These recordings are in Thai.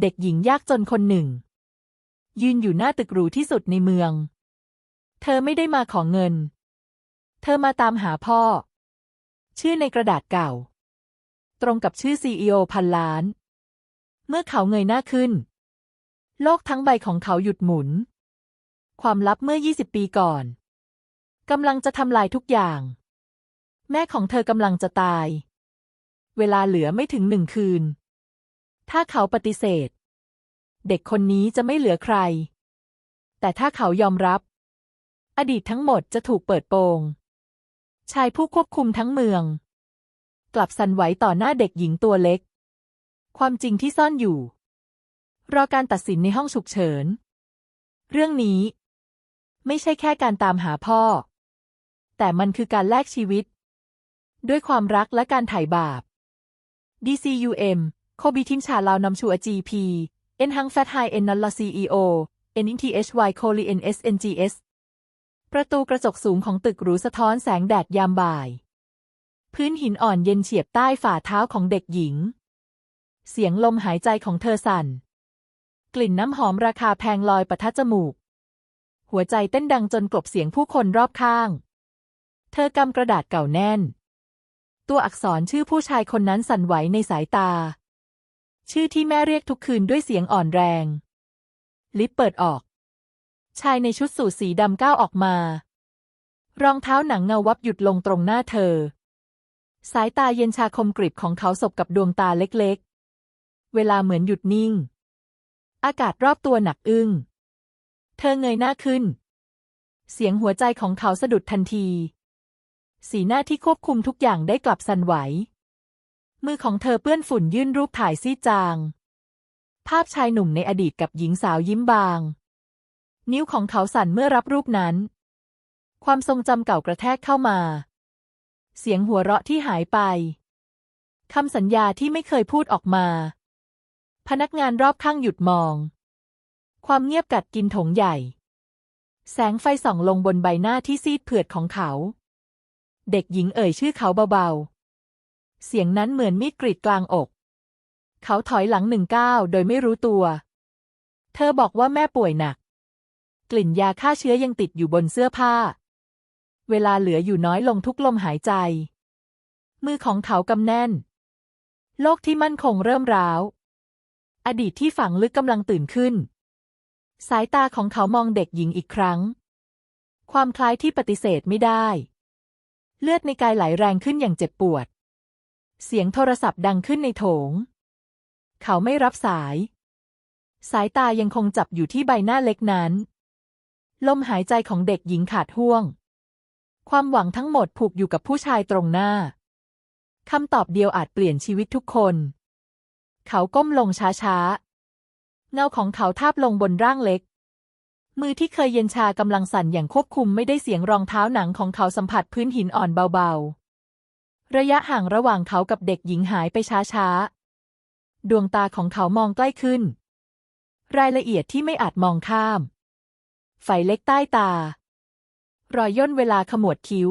เด็กหญิงยากจนคนหนึ่ง ยืนอยู่หน้าตึกหรูที่สุดในเมือง เธอไม่ได้มาขอเงิน เธอมาตามหาพ่อ ชื่อในกระดาษเก่า ตรงกับชื่อซีอพันล้าน เมื่อเขาเงยหน้าขึ้น โลกทั้งใบของเขาหยุดหมุน ความลับเมื่อ 20 ปีก่อนกำลังจะทำลายทุกอย่าง แม่ของเธอกำลังจะตาย เวลาเหลือไม่ถึงหนึ่งคืน ถ้าเขาปฏิเสธ เด็กคนนี้จะไม่เหลือใคร แต่ถ้าเขายอมรับ อดีตทั้งหมดจะถูกเปิดโปง ชายผู้ควบคุมทั้งเมือง กลับสั่นไหวต่อหน้าเด็กหญิงตัวเล็ก ความจริงที่ซ่อนอยู่ รอการตัดสินในห้องฉุกเฉิน เรื่องนี้ ไม่ใช่แค่การตามหาพ่อ แต่มันคือการแลกชีวิต ด้วยความรักและการไถ่บาป DCUM โคบิทิมชาลาวนำชูอ GP เอ็นฮังแฟตไฮเอ็นนัลลา CEO เอ็นอินทีเอชวโคลีเอ็นเอสเอ็นจีเอสประตูกระจกสูงของตึกหรูสะท้อนแสงแดดยามบ่าย พื้นหินอ่อนเย็นเฉียบใต้ฝ่าเท้าของเด็กหญิง เสียงลมหายใจของเธอสั่น กลิ่นน้ำหอมราคาแพงลอยปะทะจมูก หัวใจเต้นดังจนกลบเสียงผู้คนรอบข้าง เธอกำกระดาษเก่าแน่น ตัวอักษรชื่อผู้ชายคนนั้นสั่นไหวในสายตา ชื่อที่แม่เรียกทุกคืนด้วยเสียงอ่อนแรง ลิฟต์เปิดออก ชายในชุดสูทสีดำก้าวออกมา รองเท้าหนังเงาวับหยุดลงตรงหน้าเธอ สายตาเย็นชาคมกริบของเขาสบกับดวงตาเล็กๆ เวลาเหมือนหยุดนิ่ง อากาศรอบตัวหนักอึ้ง เธอเงยหน้าขึ้น เสียงหัวใจของเขาสะดุดทันที สีหน้าที่ควบคุมทุกอย่างได้กลับสั่นไหว มือของเธอเปื้อนฝุ่นยื่นรูปถ่ายซีจาง ภาพชายหนุ่มในอดีตกับหญิงสาวยิ้มบาง นิ้วของเขาสั่นเมื่อรับรูปนั้น ความทรงจำเก่ากระแทกเข้ามา เสียงหัวเราะที่หายไปคำสัญญาที่ไม่เคยพูดออกมา พนักงานรอบข้างหยุดมอง ความเงียบกัดกินถงใหญ่ แสงไฟส่องลงบนใบหน้าที่ซีดเผือดของเขา เด็กหญิงเอ่ยชื่อเขาเบาๆ เสียงนั้นเหมือนมีดกรีดกลางอก เขาถอยหลังหนึ่งก้าวโดยไม่รู้ตัว เธอบอกว่าแม่ป่วยหนัก กลิ่นยาฆ่าเชื้อยังติดอยู่บนเสื้อผ้า เวลาเหลืออยู่น้อยลงทุกลมหายใจ มือของเขากำแน่น โลกที่มั่นคงเริ่มร้าว อดีตที่ฝังลึกกำลังตื่นขึ้น สายตาของเขามองเด็กหญิงอีกครั้ง ความคล้ายที่ปฏิเสธไม่ได้ เลือดในกายไหลแรงขึ้นอย่างเจ็บปวด เสียงโทรศัพท์ดังขึ้นในโถง เขาไม่รับสาย สายตายังคงจับอยู่ที่ใบหน้าเล็กนั้น ลมหายใจของเด็กหญิงขาดห่วง ความหวังทั้งหมดผูกอยู่กับผู้ชายตรงหน้าคำตอบเดียวอาจเปลี่ยนชีวิตทุกคน เขาก้มลงช้าๆ เงาของเขาทาบลงบนร่างเล็ก มือที่เคยเย็นชากำลังสั่นอย่างควบคุมไม่ได้เสียงรองเท้าหนังของเขาสัมผัสพื้นหินอ่อนเบาๆ ระยะห่างระหว่างเขากับเด็กหญิงหายไปช้าๆ ดวงตาของเขามองใกล้ขึ้น รายละเอียดที่ไม่อาจมองข้าม ไฟเล็กใต้ตา รอยย่นเวลาขมวดคิ้ว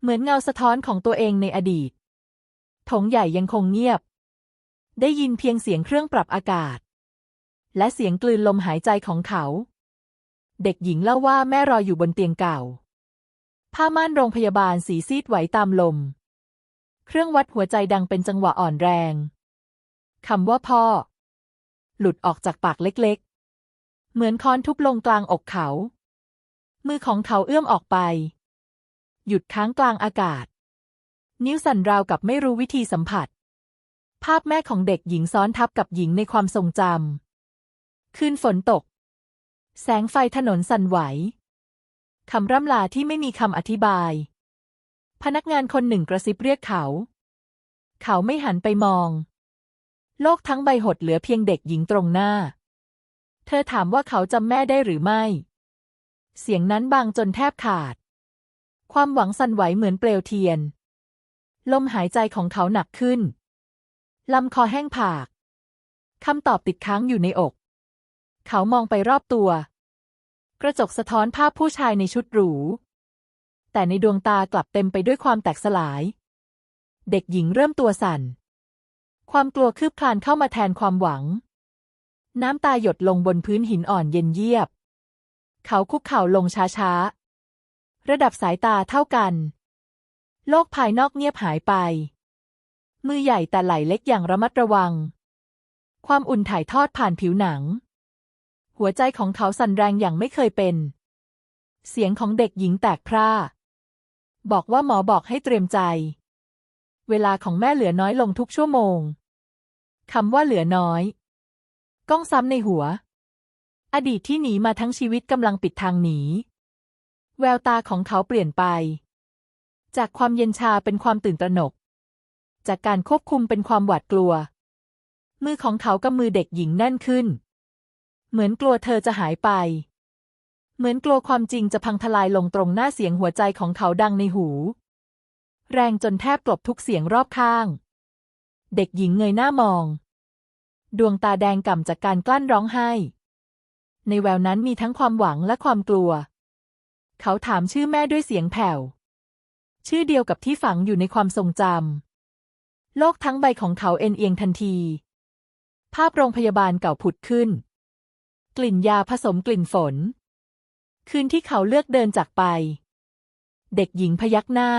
เหมือนเงาสะท้อนของตัวเองในอดีตถงใหญ่ยังคงเงียบ ได้ยินเพียงเสียงเครื่องปรับอากาศ และเสียงกลืนลมหายใจของเขา เด็กหญิงเล่าว่าแม่รออยู่บนเตียงเก่า ผ้าม่านโรงพยาบาลสีซีดไหวตามลม เครื่องวัดหัวใจดังเป็นจังหวะอ่อนแรงคำว่าพ่อ หลุดออกจากปากเล็กๆ เหมือนค้อนทุบลงกลางอกเขา มือของเขาเอื้อมออกไป หยุดค้างกลางอากาศ นิ้วสั่นราวกับไม่รู้วิธีสัมผัส ภาพแม่ของเด็กหญิงซ้อนทับกับหญิงในความทรงจำคืนฝนตก แสงไฟถนนสั่นไหวคำร่ำลาที่ไม่มีคำอธิบาย พนักงานคนหนึ่งกระซิบเรียกเขา เขาไม่หันไปมอง โลกทั้งใบหดเหลือเพียงเด็กหญิงตรงหน้า เธอถามว่าเขาจำแม่ได้หรือไม่ เสียงนั้นบางจนแทบขาด ความหวังสั่นไหวเหมือนเปลวเทียน ลมหายใจของเขาหนักขึ้น ลำคอแห้งผากคำตอบติดค้างอยู่ในอก เขามองไปรอบตัว กระจกสะท้อนภาพผู้ชายในชุดหรู แต่ในดวงตากลับเต็มไปด้วยความแตกสลาย เด็กหญิงเริ่มตัวสั่น ความกลัวคืบคลานเข้ามาแทนความหวัง น้ำตาหยดลงบนพื้นหินอ่อนเย็นเยียบ เขาคุกเข่าลงช้าๆ ระดับสายตาเท่ากัน โลกภายนอกเงียบหายไป มือใหญ่แต่ไหลเล็กอย่างระมัดระวัง ความอุ่นถ่ายทอดผ่านผิวหนัง หัวใจของเขาสั่นแรงอย่างไม่เคยเป็น เสียงของเด็กหญิงแตกพร่า บอกว่าหมอบอกให้เตรียมใจ เวลาของแม่เหลือน้อยลงทุกชั่วโมงคำว่าเหลือน้อย ก้องซ้ำในหัว อดีตที่หนีมาทั้งชีวิตกำลังปิดทางหนี แววตาของเขาเปลี่ยนไป จากความเย็นชาเป็นความตื่นตระหนก จากการควบคุมเป็นความหวาดกลัว มือของเขากับมือเด็กหญิงแน่นขึ้น เหมือนกลัวเธอจะหายไป เหมือนกลัวความจริงจะพังทลายลงตรงหน้าเสียงหัวใจของเขาดังในหู แรงจนแทบกลบทุกเสียงรอบข้าง เด็กหญิงเงยหน้ามอง ดวงตาแดงก่ำจากการกลั้นร้องไห้ ในแววนั้นมีทั้งความหวังและความกลัว เขาถามชื่อแม่ด้วยเสียงแผ่ว ชื่อเดียวกับที่ฝังอยู่ในความทรงจำโลกทั้งใบของเขาเอ็นเอียงทันที ภาพโรงพยาบาลเก่าผุดขึ้น กลิ่นยาผสมกลิ่นฝน คืนที่เขาเลือกเดินจากไป เด็กหญิงพยักหน้า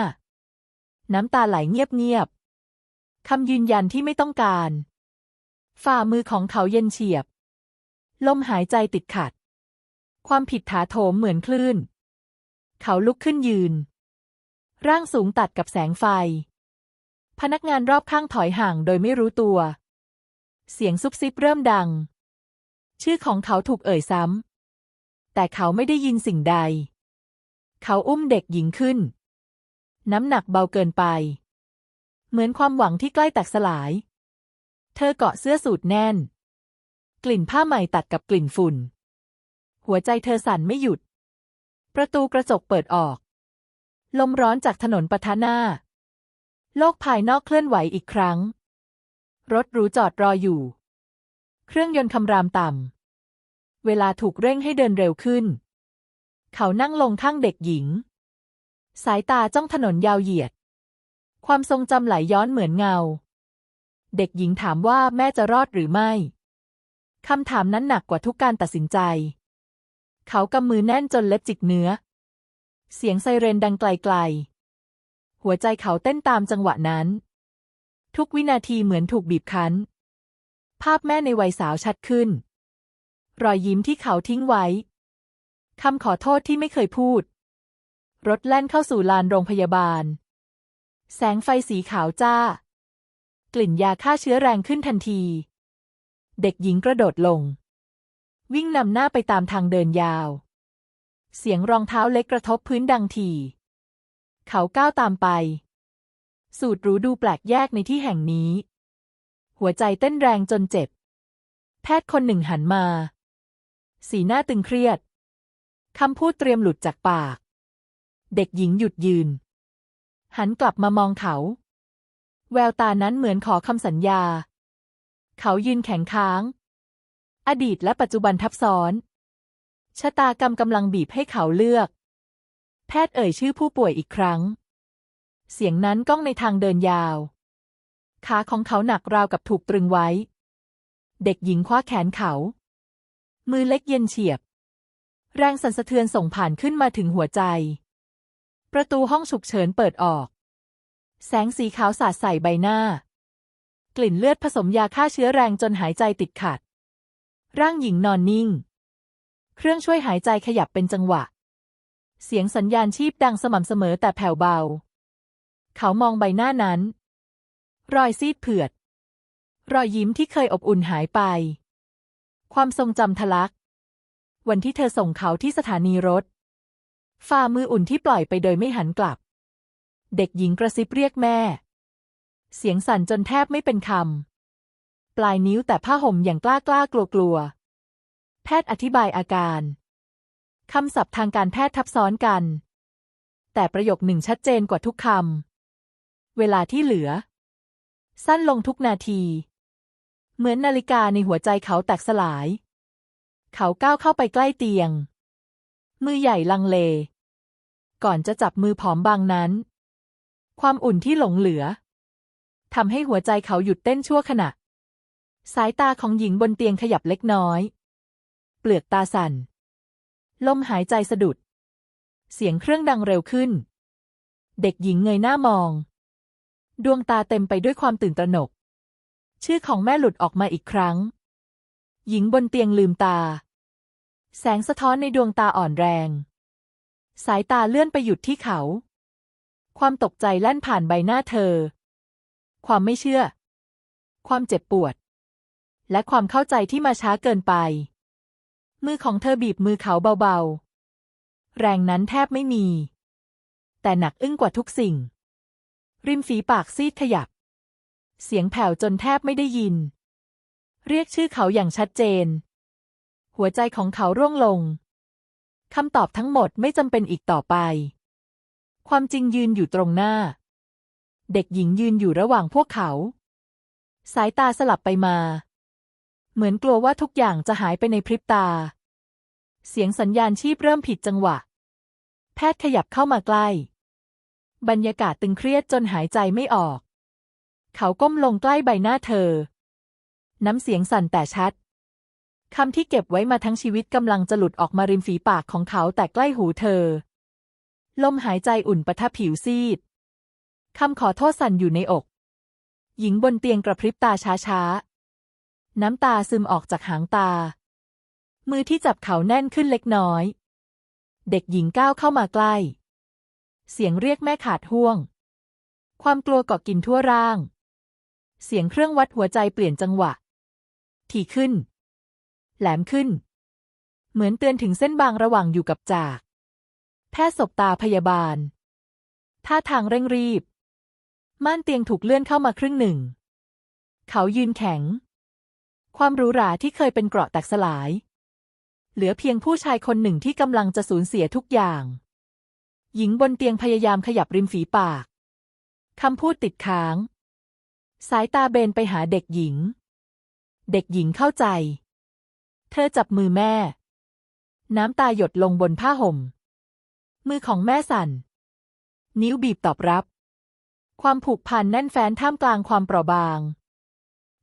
น้ำตาไหลเงียบๆคำยืนยันที่ไม่ต้องการ ฝ่ามือของเขาเย็นเฉียบ ลมหายใจติดขัด ความผิดถาโถมเหมือนคลื่น เขาลุกขึ้นยืน ร่างสูงตัดกับแสงไฟ พนักงานรอบข้างถอยห่างโดยไม่รู้ตัว เสียงซุบซิบเริ่มดัง ชื่อของเขาถูกเอ่ยซ้ำ แต่เขาไม่ได้ยินสิ่งใด เขาอุ้มเด็กหญิงขึ้น น้ำหนักเบาเกินไป เหมือนความหวังที่ใกล้แตกสลาย เธอเกาะเสื้อสูทแน่น กลิ่นผ้าใหม่ตัดกับกลิ่นฝุ่น หัวใจเธอสั่นไม่หยุด ประตูกระจกเปิดออก ลมร้อนจากถนนปะทะหน้า โลกภายนอกเคลื่อนไหวอีกครั้ง รถหรูจอดรออยู่ เครื่องยนต์คำรามต่ำ เวลาถูกเร่งให้เดินเร็วขึ้น เขานั่งลงข้างเด็กหญิง สายตาจ้องถนนยาวเหยียด ความทรงจำไหลย้อนเหมือนเงา เด็กหญิงถามว่าแม่จะรอดหรือไม่คำถามนั้นหนักกว่าทุกการตัดสินใจ เขากำมือแน่นจนเล็บจิกเนื้อ เสียงไซเรนดังไกลๆ หัวใจเขาเต้นตามจังหวะนั้น ทุกวินาทีเหมือนถูกบีบคั้น ภาพแม่ในวัยสาวชัดขึ้น รอยยิ้มที่เขาทิ้งไว้ คำขอโทษที่ไม่เคยพูด รถแล่นเข้าสู่ลานโรงพยาบาล แสงไฟสีขาวจ้า กลิ่นยาฆ่าเชื้อแรงขึ้นทันที เด็กหญิงกระโดดลง วิ่งนำหน้าไปตามทางเดินยาว เสียงรองเท้าเล็กกระทบพื้นดังทีเขาก้าวตามไป สูตรรู้ดูแปลกแยกในที่แห่งนี้ หัวใจเต้นแรงจนเจ็บ แพทย์คนหนึ่งหันมา สีหน้าตึงเครียด คำพูดเตรียมหลุดจากปาก เด็กหญิงหยุดยืน หันกลับมามองเขา แววตานั้นเหมือนขอคำสัญญา เขายืนแข็งค้าง อดีตและปัจจุบันทับซ้อน ชะตากรรมกำลังบีบให้เขาเลือก แพทย์เอ่ยชื่อผู้ป่วยอีกครั้ง เสียงนั้นก้องในทางเดินยาว ขาของเขาหนักราวกับถูกตรึงไว้ เด็กหญิงคว้าแขนเขา มือเล็กเย็นเฉียบ แรงสั่นสะเทือนส่งผ่านขึ้นมาถึงหัวใจ ประตูห้องฉุกเฉินเปิดออก แสงสีขาวสาดใส่ใบหน้า กลิ่นเลือดผสมยาฆ่าเชื้อแรงจนหายใจติดขัด ร่างหญิงนอนนิ่ง เครื่องช่วยหายใจขยับเป็นจังหวะ เสียงสัญญาณชีพดังสม่ำเสมอแต่แผ่วเบา เขามองใบหน้านั้น รอยซีดเผือด รอยยิ้มที่เคยอบอุ่นหายไป ความทรงจำทะลัก วันที่เธอส่งเขาที่สถานีรถ ฝ่ามืออุ่นที่ปล่อยไปโดยไม่หันกลับ เด็กหญิงกระซิบเรียกแม่ เสียงสั่นจนแทบไม่เป็นคำ ปลายนิ้วแต่ผ้าห่มอย่างกล้ากล้ากลัวกลัว แพทย์อธิบายอาการ คำศัพท์ทางการแพทย์ทับซ้อนกัน แต่ประโยคหนึ่งชัดเจนกว่าทุกคำ เวลาที่เหลือ สั้นลงทุกนาที เหมือนนาฬิกาในหัวใจเขาแตกสลาย เขาก้าวเข้าไปใกล้เตียง มือใหญ่ลังเล ก่อนจะจับมือผอมบางนั้น ความอุ่นที่หลงเหลือทำให้หัวใจเขาหยุดเต้นชั่วขณะ สายตาของหญิงบนเตียงขยับเล็กน้อย เปลือกตาสั่น ลมหายใจสะดุด เสียงเครื่องดังเร็วขึ้น เด็กหญิงเงยหน้ามอง ดวงตาเต็มไปด้วยความตื่นตระหนก ชื่อของแม่หลุดออกมาอีกครั้ง หญิงบนเตียงลืมตา แสงสะท้อนในดวงตาอ่อนแรง สายตาเลื่อนไปหยุดที่เขา ความตกใจแล่นผ่านใบหน้าเธอ ความไม่เชื่อ ความเจ็บปวด และความเข้าใจที่มาช้าเกินไป มือของเธอบีบมือเขาเบาๆ แรงนั้นแทบไม่มี แต่หนักอึ้งกว่าทุกสิ่ง ริมฝีปากซีดขยับ เสียงแผ่วจนแทบไม่ได้ยิน เรียกชื่อเขาอย่างชัดเจน หัวใจของเขาร่วงลงคำตอบทั้งหมดไม่จำเป็นอีกต่อไป ความจริงยืนอยู่ตรงหน้า เด็กหญิงยืนอยู่ระหว่างพวกเขา สายตาสลับไปมา เหมือนกลัวว่าทุกอย่างจะหายไปในพริบตา เสียงสัญญาณชีพเริ่มผิดจังหวะ แพทย์ขยับเข้ามาใกล้ บรรยากาศตึงเครียดจนหายใจไม่ออก เขาก้มลงใกล้ใบหน้าเธอ น้ำเสียงสั่นแต่ชัดคำที่เก็บไว้มาทั้งชีวิตกำลังจะหลุดออกมาริมฝีปากของเขาแต่ใกล้หูเธอ ลมหายใจอุ่นปะทะผิวซีดคำขอโทษสั่นอยู่ในอก หญิงบนเตียงกระพริบตาช้าๆ น้ำตาซึมออกจากหางตา มือที่จับเขาแน่นขึ้นเล็กน้อย เด็กหญิงก้าวเข้ามาใกล้ เสียงเรียกแม่ขาดห่วง ความกลัวเกาะกินทั่วร่าง เสียงเครื่องวัดหัวใจเปลี่ยนจังหวะ ถี่ขึ้น แหลมขึ้น เหมือนเตือนถึงเส้นบางระหว่างอยู่กับจาก แพทย์สบตาพยาบาล ท่าทางเร่งรีบ ม่านเตียงถูกเลื่อนเข้ามาครึ่งหนึ่ง เขายืนแข็ง ความหรูหราที่เคยเป็นเกราะแตกสลาย เหลือเพียงผู้ชายคนหนึ่งที่กำลังจะสูญเสียทุกอย่าง หญิงบนเตียงพยายามขยับริมฝีปากคำพูดติดค้าง สายตาเบนไปหาเด็กหญิง เด็กหญิงเข้าใจ เธอจับมือแม่ น้ำตาหยดลงบนผ้าห่ม มือของแม่สั่น นิ้วบีบตอบรับ ความผูกพันแน่นแฟ้นท่ามกลางความเปราะบาง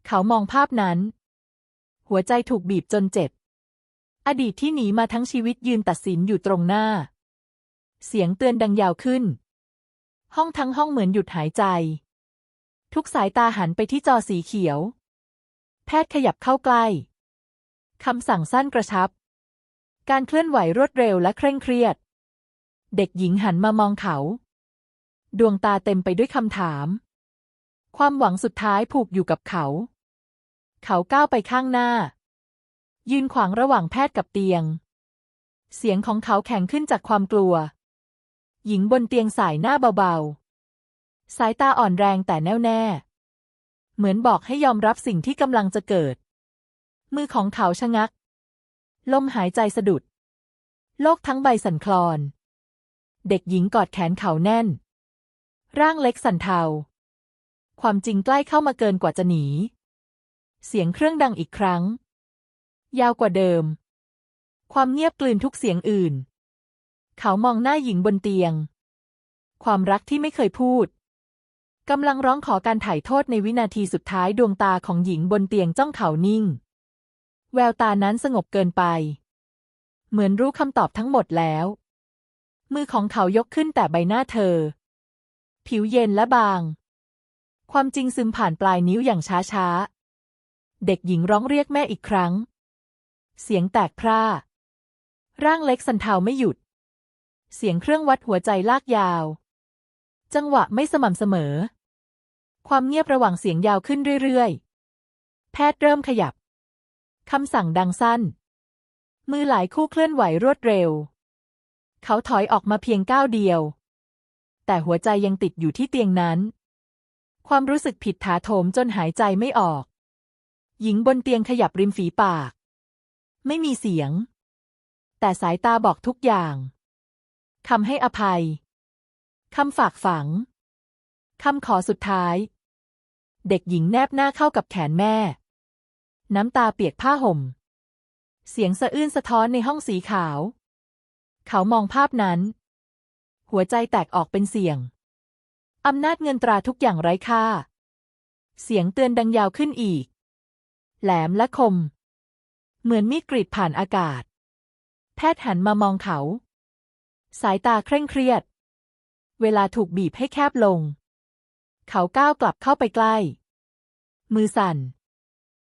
เขามองภาพนั้น หัวใจถูกบีบจนเจ็บ อดีตที่หนีมาทั้งชีวิตยืนตัดสินอยู่ตรงหน้า เสียงเตือนดังยาวขึ้น ห้องทั้งห้องเหมือนหยุดหายใจ ทุกสายตาหันไปที่จอสีเขียว แพทย์ขยับเข้าใกล้คำสั่งสั้นกระชับ การเคลื่อนไหวรวดเร็วและเคร่งเครียด เด็กหญิงหันมามองเขา ดวงตาเต็มไปด้วยคำถาม ความหวังสุดท้ายผูกอยู่กับเขา เขาก้าวไปข้างหน้า ยืนขวางระหว่างแพทย์กับเตียง เสียงของเขาแข็งขึ้นจากความกลัว หญิงบนเตียงสายหน้าเบาๆ สายตาอ่อนแรงแต่แน่วแน่ เหมือนบอกให้ยอมรับสิ่งที่กำลังจะเกิด มือของเขาชะงัก ลมหายใจสะดุด โลกทั้งใบสั่นคลอน เด็กหญิงกอดแขนเขาแน่น ร่างเล็กสั่นเทา ความจริงใกล้เข้ามาเกินกว่าจะหนี เสียงเครื่องดังอีกครั้ง ยาวกว่าเดิม ความเงียบกลืนทุกเสียงอื่น เขามองหน้าหญิงบนเตียงความรักที่ไม่เคยพูด กำลังร้องขอการถ่ายโทษในวินาทีสุดท้ายดวงตาของหญิงบนเตียงจ้องเขานิ่ง แววตานั้นสงบเกินไป เหมือนรู้คำตอบทั้งหมดแล้ว มือของเขายกขึ้นแต่ใบหน้าเธอ ผิวเย็นและบาง ความจริงซึมผ่านปลายนิ้วอย่างช้าๆ เด็กหญิงร้องเรียกแม่อีกครั้ง เสียงแตกพร่า ร่างเล็กสันเทาไม่หยุด เสียงเครื่องวัดหัวใจลากยาวจังหวะไม่สม่ำเสมอ ความเงียบระหว่างเสียงยาวขึ้นเรื่อยๆ แพทย์เริ่มขยับ คำสั่งดังสั้น มือหลายคู่เคลื่อนไหวรวดเร็ว เขาถอยออกมาเพียงก้าวเดียว แต่หัวใจยังติดอยู่ที่เตียงนั้น ความรู้สึกผิดถาโถมจนหายใจไม่ออก หญิงบนเตียงขยับริมฝีปาก ไม่มีเสียง แต่สายตาบอกทุกอย่างคำให้อภัย คำฝากฝัง คำขอสุดท้าย เด็กหญิงแนบหน้าเข้ากับแขนแม่ น้ำตาเปียกผ้าห่ม เสียงสะอื้นสะท้อนในห้องสีขาว เขามองภาพนั้น หัวใจแตกออกเป็นเสียง อำนาจเงินตราทุกอย่างไร้ค่า เสียงเตือนดังยาวขึ้นอีก แหลมและคม เหมือนมีดกรีดผ่านอากาศ แพทย์หันมามองเขา สายตาเคร่งเครียด เวลาถูกบีบให้แคบลง เขาก้าวกลับเข้าไปใกล้ มือสั่น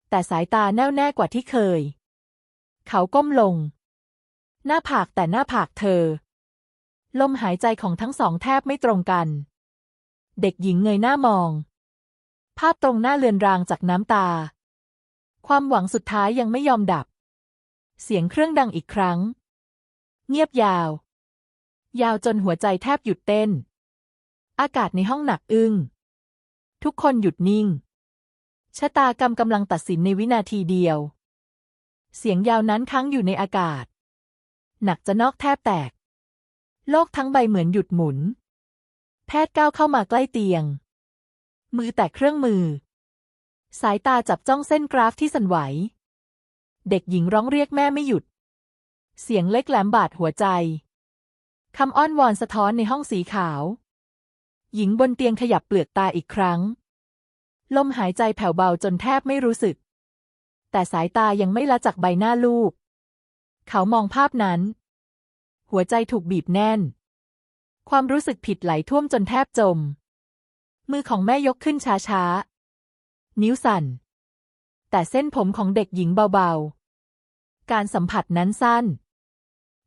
แต่สายตาแน่วแน่กว่าที่เคย เขาก้มลง หน้าผากแต่หน้าผากเธอ ลมหายใจของทั้งสองแทบไม่ตรงกัน เด็กหญิงเงยหน้ามอง ภาพตรงหน้าเลือนรางจากน้ำตา ความหวังสุดท้ายยังไม่ยอมดับ เสียงเครื่องดังอีกครั้ง เงียบยาว ยาวจนหัวใจแทบหยุดเต้นอากาศในห้องหนักอึ้ง ทุกคนหยุดนิ่ง ชะตากรรมกำลังตัดสินในวินาทีเดียว เสียงยาวนั้นค้างอยู่ในอากาศ หนักจะนอกแทบแตก โลกทั้งใบเหมือนหยุดหมุน แพทย์ก้าวเข้ามาใกล้เตียง มือแตะเครื่องมือ สายตาจับจ้องเส้นกราฟที่สั่นไหว เด็กหญิงร้องเรียกแม่ไม่หยุด เสียงเล็กแหลมบาดหัวใจคำอ้อนวอนสะท้อนในห้องสีขาว หญิงบนเตียงขยับเปลือกตาอีกครั้ง ลมหายใจแผ่วเบาจนแทบไม่รู้สึก แต่สายตายังไม่ละจากใบหน้าลูก เขามองภาพนั้น หัวใจถูกบีบแน่น ความรู้สึกผิดไหลท่วมจนแทบจม มือของแม่ยกขึ้นช้าๆ นิ้วสั่น แต่เส้นผมของเด็กหญิงเบาๆ การสัมผัสนั้นสั้น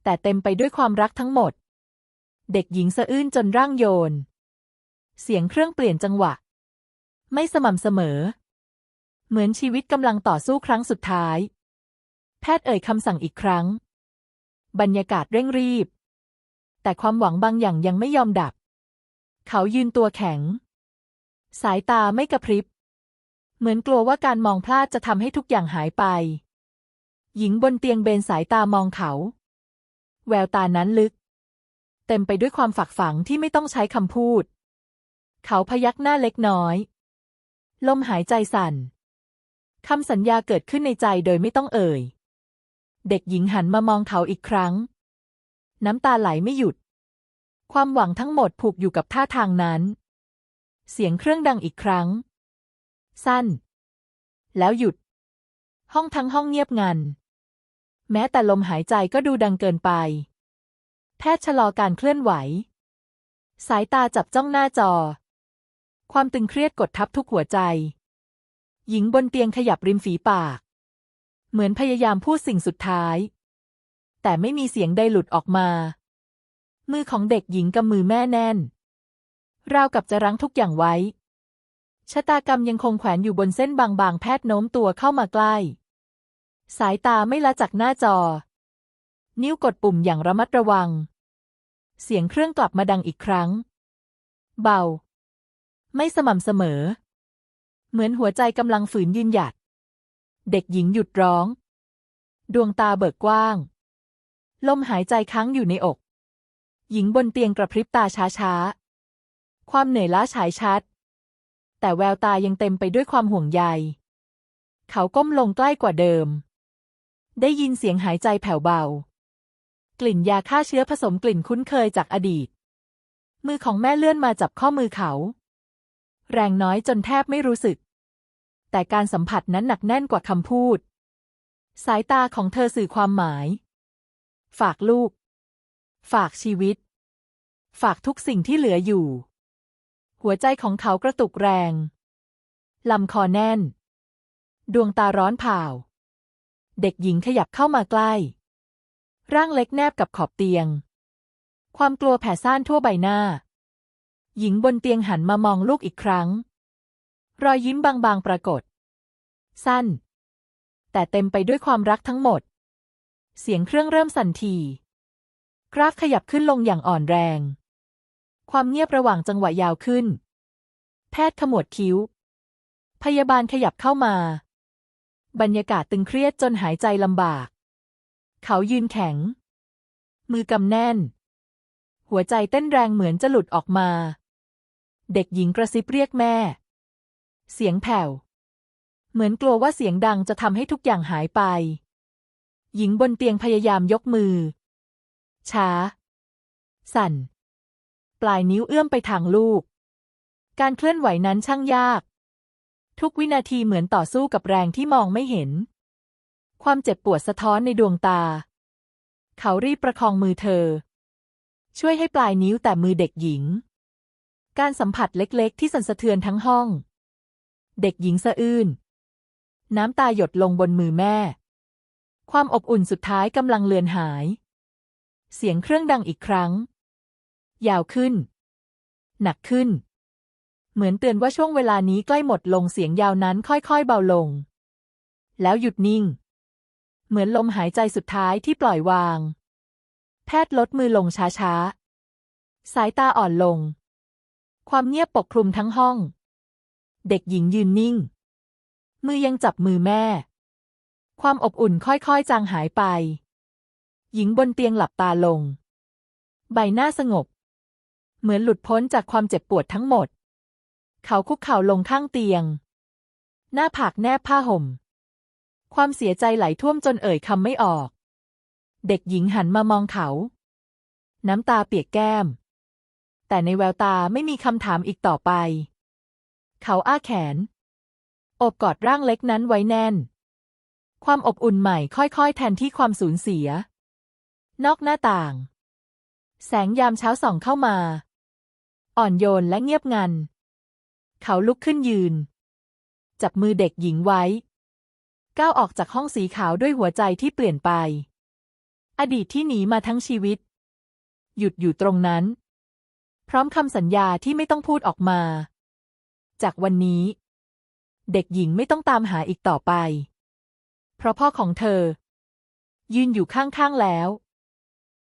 แต่เต็มไปด้วยความรักทั้งหมด เด็กหญิงสะอื้นจนร่างโยน เสียงเครื่องเปลี่ยนจังหวะ ไม่สม่ำเสมอ เหมือนชีวิตกำลังต่อสู้ครั้งสุดท้าย แพทย์เอ่ยคำสั่งอีกครั้ง บรรยากาศเร่งรีบ แต่ความหวังบางอย่างยังไม่ยอมดับ เขายืนตัวแข็ง สายตาไม่กระพริบ เหมือนกลัวว่าการมองพลาดจะทำให้ทุกอย่างหายไป หญิงบนเตียงเบนสายตามองเขา แววตานั้นลึก เต็มไปด้วยความฝักฝังที่ไม่ต้องใช้คำพูด เขาพยักหน้าเล็กน้อย ลมหายใจสั่น คำสัญญาเกิดขึ้นในใจโดยไม่ต้องเอ่ย เด็กหญิงหันมามองเขาอีกครั้ง น้ำตาไหลไม่หยุด ความหวังทั้งหมดผูกอยู่กับท่าทางนั้น เสียงเครื่องดังอีกครั้ง สั้น แล้วหยุด ห้องทั้งห้องเงียบงัน แม้แต่ลมหายใจก็ดูดังเกินไป แพทย์ชะลอการเคลื่อนไหว สายตาจับจ้องหน้าจอ ความตึงเครียดกดทับทุกหัวใจ หญิงบนเตียงขยับริมฝีปาก เหมือนพยายามพูดสิ่งสุดท้าย แต่ไม่มีเสียงใดหลุดออกมา มือของเด็กหญิงกำมือแม่แน่น ราวกับจะรั้งทุกอย่างไว้ ชะตากรรมยังคงแขวนอยู่บนเส้นบางๆ แพทย์โน้มตัวเข้ามาใกล้ สายตาไม่ละจากหน้าจอ นิ้วกดปุ่มอย่างระมัดระวัง เสียงเครื่องกลับมาดังอีกครั้ง เบา ไม่สม่ำเสมอ เหมือนหัวใจกำลังฝืนยืนหยัด เด็กหญิงหยุดร้อง ดวงตาเบิกกว้าง ลมหายใจค้างอยู่ในอก หญิงบนเตียงกระพริบตาช้าๆ ความเหนื่อยล้าฉายชัด แต่แววตายังเต็มไปด้วยความห่วงใย เขาก้มลงใกล้กว่าเดิม ได้ยินเสียงหายใจแผ่วเบา กลิ่นยาฆ่าเชื้อผสมกลิ่นคุ้นเคยจากอดีตมือของแม่เลื่อนมาจับข้อมือเขา แรงน้อยจนแทบไม่รู้สึก แต่การสัมผัสนั้นหนักแน่นกว่าคำพูด สายตาของเธอสื่อความหมาย ฝากลูก ฝากชีวิต ฝากทุกสิ่งที่เหลืออยู่ หัวใจของเขากระตุกแรง ลำคอแน่น ดวงตาร้อนเผาเด็กหญิงขยับเข้ามาใกล้ ร่างเล็กแนบกับขอบเตียง ความกลัวแผ่ซ่านทั่วใบหน้า หญิงบนเตียงหันมามองลูกอีกครั้ง รอยยิ้มบางๆปรากฏ สั้น แต่เต็มไปด้วยความรักทั้งหมด เสียงเครื่องเริ่มสั่นที กราฟขยับขึ้นลงอย่างอ่อนแรง ความเงียบระหว่างจังหวะยาวขึ้น แพทย์ขมวดคิ้ว พยาบาลขยับเข้ามา บรรยากาศตึงเครียดจนหายใจลำบาก เขายืนแข็ง มือกำแน่นหัวใจเต้นแรงเหมือนจะหลุดออกมา เด็กหญิงกระซิบเรียกแม่ เสียงแผ่ว เหมือนกลัวว่าเสียงดังจะทำให้ทุกอย่างหายไป หญิงบนเตียงพยายามยกมือ ช้า สั่น ปลายนิ้วเอื้อมไปทางลูก การเคลื่อนไหวนั้นช่างยาก ทุกวินาทีเหมือนต่อสู้กับแรงที่มองไม่เห็น ความเจ็บปวดสะท้อนในดวงตา เขารีบประคองมือเธอ ช่วยให้ปลายนิ้วแต่มือเด็กหญิง การสัมผัสเล็กๆ ที่สั่นสะเทือนทั้งห้อง เด็กหญิงสะอื้น น้ำตาหยดลงบนมือแม่ ความอบอุ่นสุดท้ายกำลังเลือนหาย เสียงเครื่องดังอีกครั้ง ยาวขึ้น หนักขึ้น เหมือนเตือนว่าช่วงเวลานี้ใกล้หมดลงเสียงยาวนั้นค่อยๆเบาลง แล้วหยุดนิ่ง เหมือนลมหายใจสุดท้ายที่ปล่อยวาง แพทย์ลดมือลงช้าๆ สายตาอ่อนลง ความเงียบปกคลุมทั้งห้อง เด็กหญิงยืนนิ่ง มือยังจับมือแม่ ความอบอุ่นค่อยๆ จางหายไป หญิงบนเตียงหลับตาลง ใบหน้าสงบ เหมือนหลุดพ้นจากความเจ็บปวดทั้งหมด เขาคุกเข่าลงข้างเตียง หน้าผากแนบผ้าห่ม ความเสียใจไหลท่วมจนเอ่ยคำไม่ออก เด็กหญิงหันมามองเขา น้ำตาเปียกแก้ม แต่ในแววตาไม่มีคำถามอีกต่อไป เขาอ้าแขน อบกอดร่างเล็กนั้นไว้แน่น ความอบอุ่นใหม่ค่อยๆ แทนที่ความสูญเสีย นอกหน้าต่าง แสงยามเช้าส่องเข้ามา อ่อนโยนและเงียบงัน เขาลุกขึ้นยืน จับมือเด็กหญิงไว้ ก้าวออกจากห้องสีขาวด้วยหัวใจที่เปลี่ยนไป อดีตที่หนีมาทั้งชีวิต หยุดอยู่ตรงนั้น ร้อมคำสัญญาที่ไม่ต้องพูดออกมา จากวันนี้ เด็กหญิงไม่ต้องตามหาอีกต่อไป เพราะพ่อของเธอ ยืนอยู่ข้างๆแล้ว